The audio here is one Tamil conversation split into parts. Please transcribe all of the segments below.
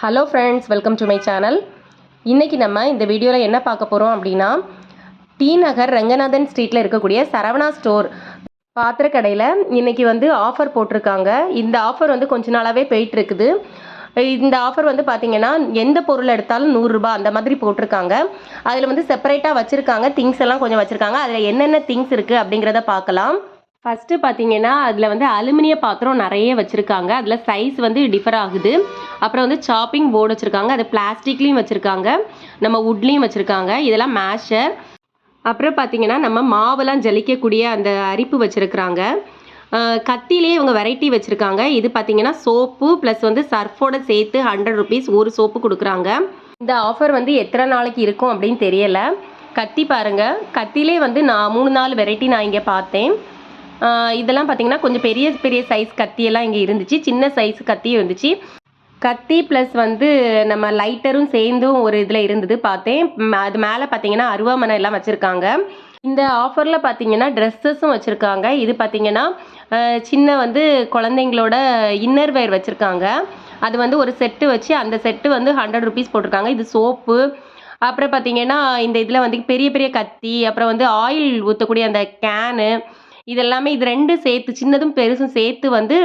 Hello friends welcome to my channel இன்றைக்கி நம்ம இந்த வீடியோவில் என்ன பார்க்க போகிறோம் அப்படின்னா டி நகர் ரங்கநாதன் ஸ்ட்ரீட்டில் இருக்கக்கூடிய சரவணா ஸ்டோர் பாத்திர கடையில் இன்றைக்கி வந்து ஆஃபர் போட்டிருக்காங்க. இந்த ஆஃபர் வந்து கொஞ்ச நாளாகவே போயிட்டுருக்குது. இந்த ஆஃபர் வந்து பார்த்தீங்கன்னா எந்த பொருள் எடுத்தாலும் நூறுரூபா அந்த மாதிரி போட்டிருக்காங்க. அதில் வந்து செப்பரேட்டாக வச்சுருக்காங்க திங்ஸ் எல்லாம் கொஞ்சம் வச்சுருக்காங்க. அதில் என்னென்ன திங்ஸ் இருக்குது அப்படிங்கிறத பார்க்கலாம். ஃபஸ்ட்டு பார்த்தீங்கன்னா அதில் வந்து அலுமினிய பாத்திரம் நிறைய வச்சுருக்காங்க. அதில் சைஸ் வந்து டிஃபர் ஆகுது. அப்புறம் வந்து சாப்பிங் போர்டு வச்சுருக்காங்க. அது பிளாஸ்டிக்லேயும் வச்சுருக்காங்க. நம்ம உட்லேயும் வச்சுருக்காங்க. இதெல்லாம் மேஷர் அப்புறம் பார்த்தீங்கன்னா நம்ம மாவெல்லாம் ஜலிக்கக்கூடிய அந்த அரிப்பு வச்சுருக்குறாங்க. கத்திலே இவங்க வெரைட்டி வச்சுருக்காங்க. இது பார்த்தீங்கன்னா சோப்பு ப்ளஸ் வந்து சர்ஃபோட சேர்த்து ஹண்ட்ரட் ருபீஸ் ஒரு சோப்பு கொடுக்குறாங்க. இந்த ஆஃபர் வந்து எத்தனை நாளைக்கு இருக்கும் அப்படின்னு தெரியலை. கத்தி பாருங்கள் கத்திலே வந்து நான் மூணு நாலு வெரைட்டி நான் இங்கே பார்த்தேன். இதெல்லாம் பார்த்தீங்கன்னா கொஞ்சம் பெரிய பெரிய சைஸ் கத்தியெல்லாம் இங்கே இருந்துச்சு. சின்ன சைஸ் கத்தியும் இருந்துச்சு. கத்தி ப்ளஸ் வந்து நம்ம லைட்டரும் சேர்ந்தும் ஒரு இதில் இருந்தது பார்த்தேன். அது மேலே பார்த்தீங்கன்னா அருவாமனை எல்லாம் வச்சுருக்காங்க. இந்த ஆஃபரில் பார்த்தீங்கன்னா ட்ரெஸ்ஸஸும் வச்சுருக்காங்க. இது பார்த்தீங்கன்னா சின்ன வந்து குழந்தைங்களோட இன்னர் வேர் வச்சுருக்காங்க. அது வந்து ஒரு செட்டு வச்சு அந்த செட்டு வந்து ஹண்ட்ரட் ருபீஸ் போட்டிருக்காங்க. இது சோப்பு. அப்புறம் பார்த்தீங்கன்னா இந்த இதில் வந்து பெரிய பெரிய கத்தி அப்புறம் வந்து ஆயில் ஊற்றக்கூடிய அந்த கேனு இதெல்லாமே இது ரெண்டு சேர்த்து சின்னதும் பெருசும் சேர்த்து வந்து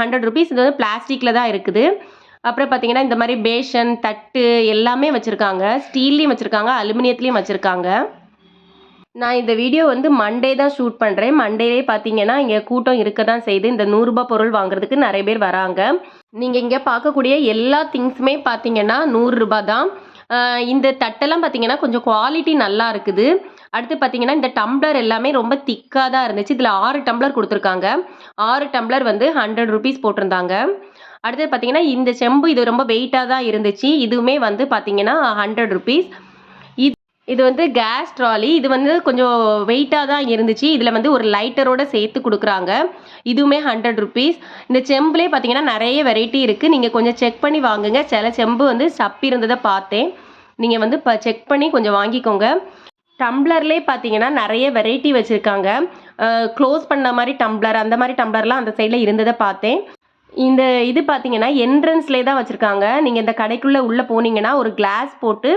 ஹண்ட்ரட் ருபீஸ் இது வந்து பிளாஸ்டிக்கில் தான் இருக்குது. அப்புறம் பார்த்தீங்கன்னா இந்த மாதிரி பேஷன் தட்டு எல்லாமே வச்சுருக்காங்க. ஸ்டீல்லையும் வச்சுருக்காங்க அலுமினியத்துலேயும் வச்சுருக்காங்க. நான் இந்த வீடியோ வந்து மண்டே தான் ஷூட் பண்ணுறேன் மண்டேலே பார்த்தீங்கன்னா இங்கே கூட்டம் இருக்க தான் செய்யுது இந்த நூறுரூபா பொருள் வாங்குறதுக்கு நிறைய பேர் வராங்க. நீங்கள் இங்கே பார்க்கக்கூடிய எல்லா திங்ஸுமே பார்த்தீங்கன்னா நூறுரூபா தான். இந்த தட்டெல்லாம் பார்த்தீங்கன்னா கொஞ்சம் குவாலிட்டி நல்லா இருக்குது. அடுத்து பார்த்தீங்கன்னா இந்த டம்ளர் எல்லாமே ரொம்ப திக்காக தான் இருந்துச்சு. இதில் ஆறு டம்ளர் கொடுத்துருக்காங்க. ஆறு டம்ளர் வந்து ஹண்ட்ரட் ருபீஸ் போட்டிருந்தாங்க. அடுத்து பார்த்தீங்கன்னா இந்த செம்பு இது ரொம்ப வெயிட்டாக தான் இருந்துச்சு. இதுவுமே வந்து பார்த்தீங்கன்னா ஹண்ட்ரட் ருபீஸ் இது இது வந்து கேஸ் ட்ராலி இது வந்து கொஞ்சம் வெயிட்டாக தான் இருந்துச்சு. இதில் வந்து ஒரு லைட்டரோட சேர்த்து கொடுக்குறாங்க. இதுவுமே ஹண்ட்ரட் ருபீஸ் இந்த செம்புலேயே பார்த்தீங்கன்னா நிறைய வெரைட்டி இருக்குது நீங்கள் கொஞ்சம் செக் பண்ணி வாங்குங்க. சில செம்பு வந்து சப்பி இருந்ததை பார்த்தேன். நீங்கள் வந்து ப செக் பண்ணி கொஞ்சம் வாங்கிக்கோங்க. டம்ளர்லே பார்த்தீங்கன்னா நிறைய வெரைட்டி வச்சுருக்காங்க. க்ளோஸ் பண்ண மாதிரி டம்ளர் அந்த மாதிரி டம்ளர்லாம் அந்த சைடில் இருந்ததை பார்த்தேன். இந்த இது பார்த்தீங்கன்னா என்ட்ரன்ஸ்லேயே தான் வச்சுருக்காங்க. நீங்கள் இந்த கடைக்குள்ளே உள்ளே போனீங்கன்னா ஒரு கிளாஸ் போட்டு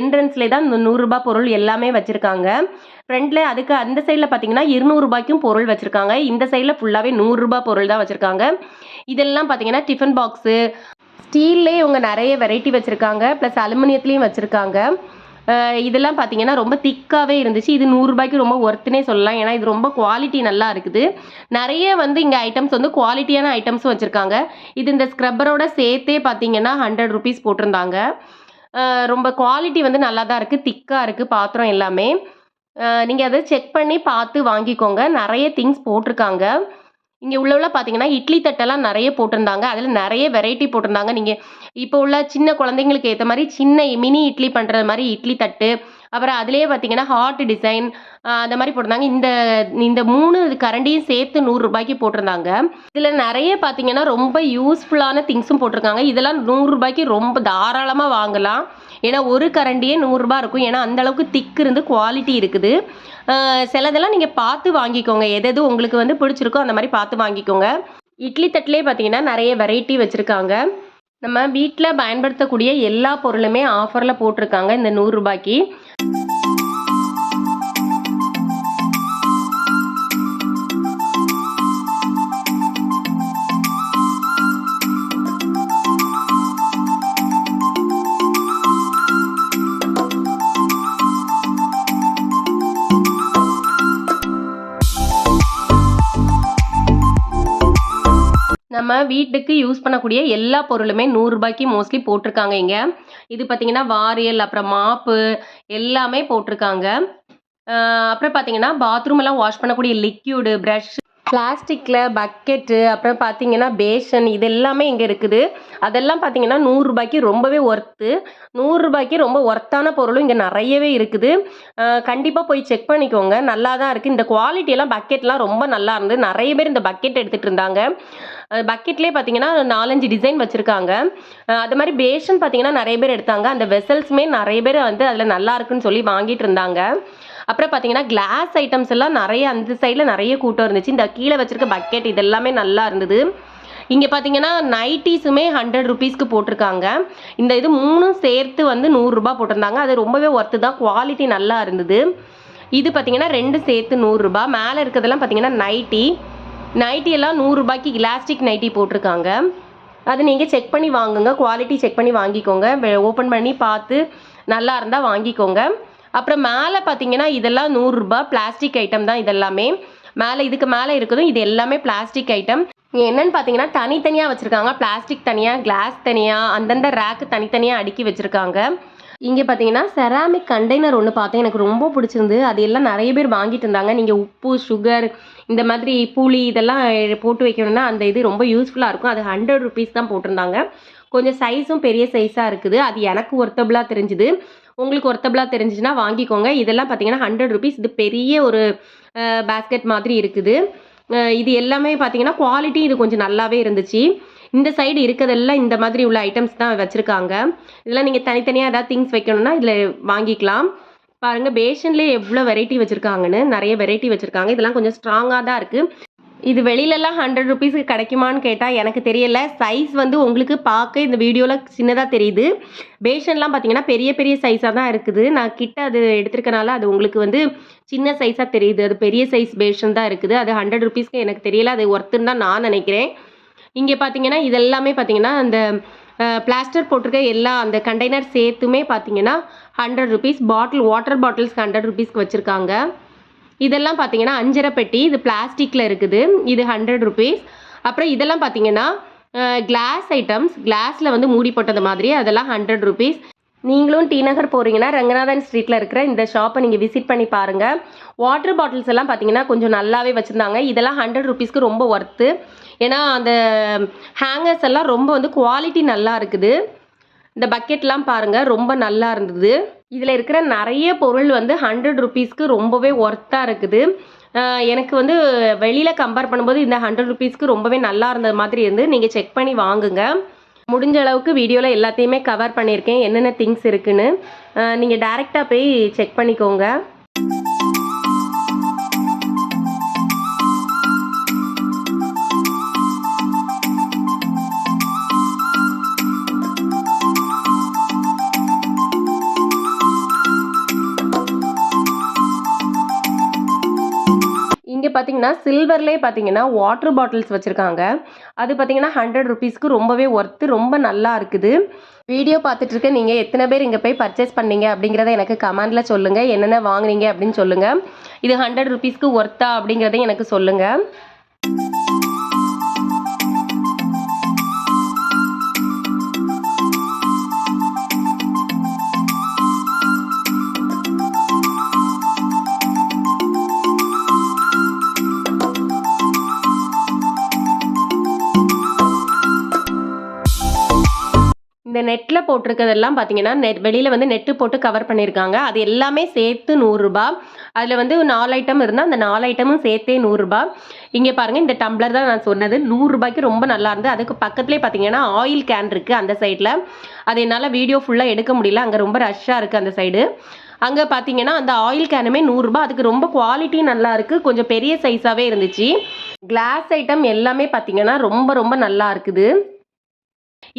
என்ட்ரன்ஸ்லேயே தான் இந்த நூறுரூபா பொருள் எல்லாமே வச்சுருக்காங்க. ஃப்ரண்ட்டில் அதுக்கு அந்த சைடில் பார்த்தீங்கன்னா இருநூறுபாய்க்கும் பொருள் வச்சுருக்காங்க. இந்த சைடில் ஃபுல்லாகவே நூறுரூபா பொருள் தான் வச்சுருக்காங்க. இதெல்லாம் பார்த்தீங்கன்னா டிஃபன் பாக்ஸு ஸ்டீல்லே இவங்க நிறைய வெரைட்டி வச்சுருக்காங்க. ப்ளஸ் அலுமினியத்துலேயும் வச்சுருக்காங்க. இதெல்லாம் பார்த்தீங்கன்னா ரொம்ப திக்காகவே இருந்துச்சு. இது நூறுரூபாய்க்கு ரொம்ப ஒர்த்துனே சொல்லலாம். ஏன்னா இது ரொம்ப குவாலிட்டி நல்லா இருக்குது. நிறைய வந்து இங்கே ஐட்டம்ஸ் வந்து குவாலிட்டியான ஐட்டம்ஸும் வச்சுருக்காங்க. இது இந்த ஸ்க்ரப்பரோட சேர்த்தே பார்த்தீங்கன்னா ஹண்ட்ரட் ருபீஸ் போட்டிருந்தாங்க. ரொம்ப குவாலிட்டி வந்து நல்லா தான் இருக்குது திக்காக இருக்குது பாத்திரம் எல்லாமே. நீங்கள் அதை செக் பண்ணி பார்த்து வாங்கிக்கோங்க. நிறைய திங்ஸ் போட்டிருக்காங்க. இங்கே உள்ளவள பார்த்தீங்கன்னா இட்லி தட்டெல்லாம் நிறைய போட்டிருந்தாங்க. அதில் நிறைய வெரைட்டி போட்டிருந்தாங்க. நீங்கள் இப்போ உள்ள சின்ன குழந்தைங்களுக்கு ஏற்ற மாதிரி சின்ன மினி இட்லி பண்ணுற மாதிரி இட்லி தட்டு அப்புறம் அதுலேயே பார்த்தீங்கன்னா ஹார்ட் டிசைன் அந்த மாதிரி போட்டிருந்தாங்க. இந்த இந்த மூணு கரண்டியும் சேர்த்து நூறுரூபாய்க்கு போட்டிருந்தாங்க. இதில் நிறைய பார்த்தீங்கன்னா ரொம்ப யூஸ்ஃபுல்லான திங்ஸும் போட்டிருக்காங்க. இதெல்லாம் நூறுரூபாய்க்கு ரொம்ப தாராளமாக வாங்கலாம். ஏன்னா ஒரு கரண்டியே நூறுரூபா இருக்கும். ஏன்னா அந்த அளவுக்கு திக் இருந்து குவாலிட்டி இருக்குது. சிலதெல்லாம் நீங்கள் பார்த்து வாங்கிக்கோங்க. எது எது உங்களுக்கு வந்து பிடிச்சிருக்கோ அந்த மாதிரி பார்த்து வாங்கிக்கோங்க. இட்லி தட்டிலே பார்த்தீங்கன்னா நிறைய வெரைட்டி வச்சுருக்காங்க. நம்ம வீட்டில் பயன்படுத்தக்கூடிய எல்லா பொருளுமே ஆஃபரில் போட்டிருக்காங்க இந்த நூறுரூபாய்க்கு Música நம்ம வீட்டுக்கு யூஸ் பண்ணக்கூடிய எல்லா பொருளுமே நூறுரூபாய்க்கு மோஸ்ட்லி போட்டிருக்காங்க இங்கே. இது பார்த்தீங்கன்னா வாரியல் அப்புறம் மாப்பு எல்லாமே போட்டிருக்காங்க. அப்புறம் பார்த்தீங்கன்னா பாத்ரூம் எல்லாம் வாஷ் பண்ணக்கூடிய லிக்யூடு ப்ரஷ் பிளாஸ்டிக்கில் பக்கெட்டு அப்புறம் பார்த்தீங்கன்னா பேஷன் இது எல்லாமே இங்கே இருக்குது. அதெல்லாம் பார்த்தீங்கன்னா நூறுரூபாய்க்கு ரொம்பவே ஒர்த்து நூறுரூபாய்க்கு ரொம்ப ஒர்த்தான பொருளும் இங்கே நிறையவே இருக்குது. கண்டிப்பாக போய் செக் பண்ணிக்கோங்க. நல்லா தான் இருக்குது இந்த குவாலிட்டியெல்லாம் பக்கெட்லாம் ரொம்ப நல்லா இருந்தது. நிறைய பேர் இந்த பக்கெட் எடுத்துகிட்டு இருந்தாங்க. பக்கெட்லேயே பார்த்தீங்கன்னா நாலஞ்சு டிசைன் வச்சுருக்காங்க. அது மாதிரி பேஷன் பார்த்தீங்கன்னா நிறைய பேர் எடுத்தாங்க. அந்த வெசல்ஸுமே நிறைய பேர் வந்து அதில் நல்லா இருக்குன்னு சொல்லி வாங்கிட்டு இருந்தாங்க. அப்புறம் பார்த்தீங்கன்னா கிளாஸ் ஐட்டம்ஸ் எல்லாம் நிறைய அந்த சைடில் நிறைய கூட்டம் இருந்துச்சு. இந்த கீழே வச்சிருக்க பக்கெட் இதெல்லாமே நல்லா இருந்தது. இங்கே பார்த்தீங்கன்னா நைட்டிஸுமே ஹண்ட்ரட் ருபீஸ்க்கு போட்டிருக்காங்க. இந்த இது மூணும் சேர்த்து வந்து நூறுரூபா போட்டிருந்தாங்க. அது ரொம்பவே ஒர்த்து தான். குவாலிட்டி நல்லா இருந்தது. இது பார்த்தீங்கன்னா ரெண்டு சேர்த்து நூறுரூபா மேலே இருக்கிறதெல்லாம் பார்த்தீங்கன்னா நைட்டி நைட்டி எல்லாம் நூறுரூபாய்க்கு இலாஸ்டிக் நைட்டி போட்டிருக்காங்க. அது நீங்கள் செக் பண்ணி வாங்குங்க. குவாலிட்டி செக் பண்ணி வாங்கிக்கோங்க. ஓப்பன் பண்ணி பார்த்து நல்லா இருந்தால் வாங்கிக்கோங்க. அப்புறம் மேலே பார்த்தீங்கன்னா இதெல்லாம் நூறுரூபா பிளாஸ்டிக் ஐட்டம் தான் இதெல்லாமே. மேலே இதுக்கு மேலே இருக்குதும் இது எல்லாமே பிளாஸ்டிக் ஐட்டம் என்னன்னு பார்த்தீங்கன்னா தனித்தனியாக வச்சுருக்காங்க. பிளாஸ்டிக் தனியாக கிளாஸ் தனியாக அந்தந்த ரேக்கு தனித்தனியாக அடுக்கி வச்சுருக்காங்க. இங்கே பார்த்தீங்கன்னா செராமிக் கண்டெய்னர் ஒன்று பார்த்தேன். எனக்கு ரொம்ப பிடிச்சிருந்து அது எல்லாம் நிறைய பேர் வாங்கிட்டு இருந்தாங்க. நீங்கள் உப்பு சுகர் இந்த மாதிரி புளி இதெல்லாம் போட்டு வைக்கணும்னா அந்த இது ரொம்ப யூஸ்ஃபுல்லாக இருக்கும். அது ஹண்ட்ரட் ருபீஸ் தான் போட்டிருந்தாங்க. கொஞ்சம் சைஸும் பெரிய சைஸாக இருக்குது. அது எனக்கு ஒர்த்தபுளாக தெரிஞ்சுது. உங்களுக்கு ஒர்த்தபிளாக தெரிஞ்சிச்சுன்னா வாங்கிக்கோங்க. இதெல்லாம் பார்த்தீங்கன்னா ஹண்ட்ரட் ருபீஸ் இது பெரிய ஒரு பேஸ்கெட் மாதிரி இருக்குது. இது எல்லாமே பார்த்தீங்கன்னா குவாலிட்டி இது கொஞ்சம் நல்லாவே இருந்துச்சு. இந்த சைடு இருக்கிறதெல்லாம் இந்த மாதிரி உள்ள ஐட்டம்ஸ் தான் வச்சுருக்காங்க. இதெல்லாம் நீங்கள் தனித்தனியாக ஏதாவது திங்ஸ் வைக்கணும்னா இதில் வாங்கிக்கலாம். பாருங்கள் பேஷன்லேயே எவ்வளோ வெரைட்டி வச்சுருக்காங்கன்னு நிறைய வெரைட்டி வச்சுருக்காங்க. இதெல்லாம் கொஞ்சம் ஸ்ட்ராங்காக தான் இருக்குது இது வெளியிலலாம் ஹண்ட்ரட் ருபீஸுக்கு கிடைக்குமான்னு கேட்டால் எனக்கு தெரியல. சைஸ் வந்து உங்களுக்கு பார்க்க இந்த வீடியோவில் சின்னதாக தெரியுது. பேஷன்லாம் பார்த்தீங்கன்னா பெரிய பெரிய சைஸாக தான் இருக்குது. நான் கிட்ட அது எடுத்திருக்கனால அது உங்களுக்கு வந்து சின்ன சைஸாக தெரியுது. அது பெரிய சைஸ் பேஷன் தான் இருக்குது. அது ஹண்ட்ரட் ருபீஸ்க்கு எனக்கு தெரியல. அது ஒர்த்துன்னு தான் நான் நினைக்கிறேன். இங்கே பார்த்தீங்கன்னா இதெல்லாமே பார்த்தீங்கன்னா அந்த பிளாஸ்டர் போட்டிருக்க எல்லா அந்த கண்டெய்னர் சேர்த்துமே பார்த்தீங்கன்னா ஹண்ட்ரட் ருபீஸ் பாட்டில் வாட்டர் பாட்டில்ஸ்க்கு ஹண்ட்ரட் ருபீஸ்க்கு வச்சுருக்காங்க. இதெல்லாம் பார்த்தீங்கன்னா அஞ்சரை பெட்டி இது பிளாஸ்டிக்கில் இருக்குது. இது ஹண்ட்ரட் ருபீஸ் அப்புறம் இதெல்லாம் பார்த்தீங்கன்னா கிளாஸ் ஐட்டம்ஸ் கிளாஸில் வந்து மூடி போட்டது மாதிரி அதெல்லாம் ஹண்ட்ரட் ருபீஸ் நீங்களும் டி நகர் போகிறீங்கன்னா ரங்கநாதன் ஸ்ட்ரீட்டில் இருக்கிற இந்த ஷாப்பை நீங்கள் விசிட் பண்ணி பாருங்கள் வாட்டர் பாட்டில்ஸ் எல்லாம் பார்த்தீங்கன்னா கொஞ்சம் நல்லாவே வச்சுருந்தாங்க. இதெல்லாம் ஹண்ட்ரட் ருபீஸ்க்கு ரொம்ப ஒர்த்து ஏன்னா அந்த ஹேங்கர்ஸ் எல்லாம் ரொம்ப வந்து குவாலிட்டி நல்லா இருக்குது. இந்த பக்கெட்லாம் பாருங்கள் ரொம்ப நல்லா இருந்தது. இதில் இருக்கிற நிறைய பொருள் வந்து ஹண்ட்ரட் ருபீஸ்க்கு ரொம்பவே ஒர்த்தாக இருக்குது. எனக்கு வந்து வெளியில் கம்பேர் பண்ணும்போது இந்த ஹண்ட்ரட் ருபீஸ்க்கு ரொம்பவே நல்லா இருந்த மாதிரி இருந்து நீங்கள் செக் பண்ணி வாங்குங்க. முடிஞ்ச அளவுக்கு வீடியோவில் எல்லாத்தையுமே கவர் பண்ணியிருக்கேன். என்னென்ன திங்ஸ் இருக்குன்னு நீங்கள் டேரெக்டாக போய் செக் பண்ணிக்கோங்க. பார்த்தீங்கன்னா சில்வர்லேயே பார்த்தீங்கன்னா வாட்டர் பாட்டில்ஸ் வச்சுருக்காங்க. அது பார்த்தீங்கன்னா ஹண்ட்ரட் ருபீஸ்க்கு ரொம்பவே ஒர்த்து ரொம்ப நல்லா இருக்குது. வீடியோ பார்த்துட்டு இருக்க நீங்கள் எத்தனை பேர் இங்கே போய் பர்ச்சேஸ் பண்ணீங்க அப்படிங்கிறத எனக்கு கமெண்டில் சொல்லுங்கள் என்னென்ன வாங்குனீங்க அப்படின்னு சொல்லுங்கள் இது ஹண்ட்ரட் ருபீஸ்க்கு ஒர்த்தா அப்படிங்கிறதையும் எனக்கு சொல்லுங்கள் நெட்டில் போட்டிருக்கிறதெல்லாம் பார்த்தீங்கன்னா நெட் வெளியில் வந்து நெட்டு போட்டு கவர் பண்ணியிருக்காங்க அது எல்லாமே சேர்த்து நூறுரூபா. அதில் வந்து நாலு ஐட்டம் இருந்தால் அந்த நாலு ஐட்டமும் சேர்த்தே நூறுரூபா. இங்கே பாருங்கள் இந்த டம்ளர் தான் நான் சொன்னது. நூறுரூபாய்க்கு ரொம்ப நல்லா இருந்தது. அதுக்கு பக்கத்துலேயே பார்த்தீங்கன்னா ஆயில் கேன் இருக்குது அந்த சைடில் அது என்னால் வீடியோ ஃபுல்லாக எடுக்க முடியல. அங்கே ரொம்ப ரஷ்ஷாக இருக்குது அந்த சைடு அங்கே பார்த்தீங்கன்னா அந்த ஆயில் கேனுமே நூறுரூபா. அதுக்கு ரொம்ப குவாலிட்டி நல்லா இருக்குது கொஞ்சம் பெரிய சைஸாகவே இருந்துச்சு. கிளாஸ் ஐட்டம் எல்லாமே பார்த்தீங்கன்னா ரொம்ப ரொம்ப நல்லா இருக்குது.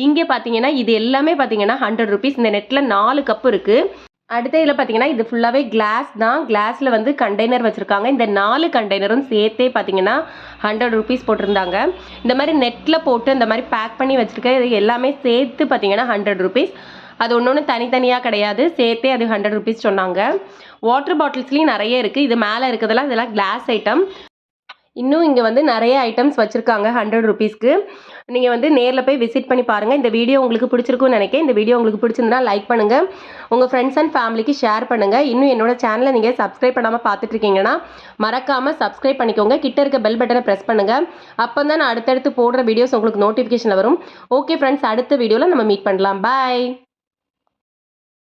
இங்கே பார்த்தீங்கன்னா இது எல்லாமே பார்த்தீங்கன்னா ஹண்ட்ரட் ருபீஸ் இந்த நெட்டில் நாலு கப் இருக்குது அடுத்த இதில் பார்த்தீங்கன்னா இது ஃபுல்லாகவே கிளாஸ் தான். கிளாஸில் வந்து கண்டெய்னர் வச்சுருக்காங்க. இந்த நாலு கண்டெய்னரும் சேர்த்தே பார்த்தீங்கன்னா ஹண்ட்ரட் ருபீஸ் போட்டிருந்தாங்க. இந்த மாதிரி நெட்டில் போட்டு இந்த மாதிரி பேக் பண்ணி வச்சுருக்க இது எல்லாமே சேர்த்து பார்த்தீங்கன்னா ஹண்ட்ரட் ருபீஸ் அது ஒன்று ஒன்று தனித்தனியாக கிடையாது. சேர்த்தே அது ஹண்ட்ரட் ருபீஸ் சொன்னாங்க. வாட்டர் பாட்டில்ஸ்லேயும் நிறைய இருக்குது இது மேலே இருக்கிறதெல்லாம் இதெல்லாம் கிளாஸ் ஐட்டம் இன்னும் இங்கே வந்து நிறைய ஐட்டம்ஸ் வச்சுருக்காங்க ஹண்ட்ரட் ருபீஸ்க்கு நீங்கள் வந்து நேரில் போய் விசிட் பண்ணி பாருங்கள் இந்த வீடியோ உங்களுக்கு பிடிச்சிருக்கும்னு நினைக்கிறேன். இந்த வீடியோ உங்களுக்கு பிடிச்சிருந்தா லைக் பண்ணுங்கள் உங்கள் ஃப்ரெண்ட்ஸ் அண்ட் ஃபேமிலிக்கு ஷேர் பண்ணுங்கள் இன்னும் என்னோட சேனலை நீங்கள் சப்ஸ்கிரைப் பண்ணாமல் பார்த்துட்டு இருக்கீங்கன்னா மறக்காமல் சப்ஸ்கிரைப் பண்ணிக்கோங்க. கிட்ட இருக்க பெல் பட்டனை ப்ரெஸ் பண்ணுங்கள் அப்போ தான் நான் அடுத்தடுத்து போடுற வீடியோஸ் உங்களுக்கு நோட்டிஃபிகேஷனில் வரும். ஓகே ஃப்ரெண்ட்ஸ் அடுத்த வீடியோவில் நம்ம மீட் பண்ணலாம். பாய்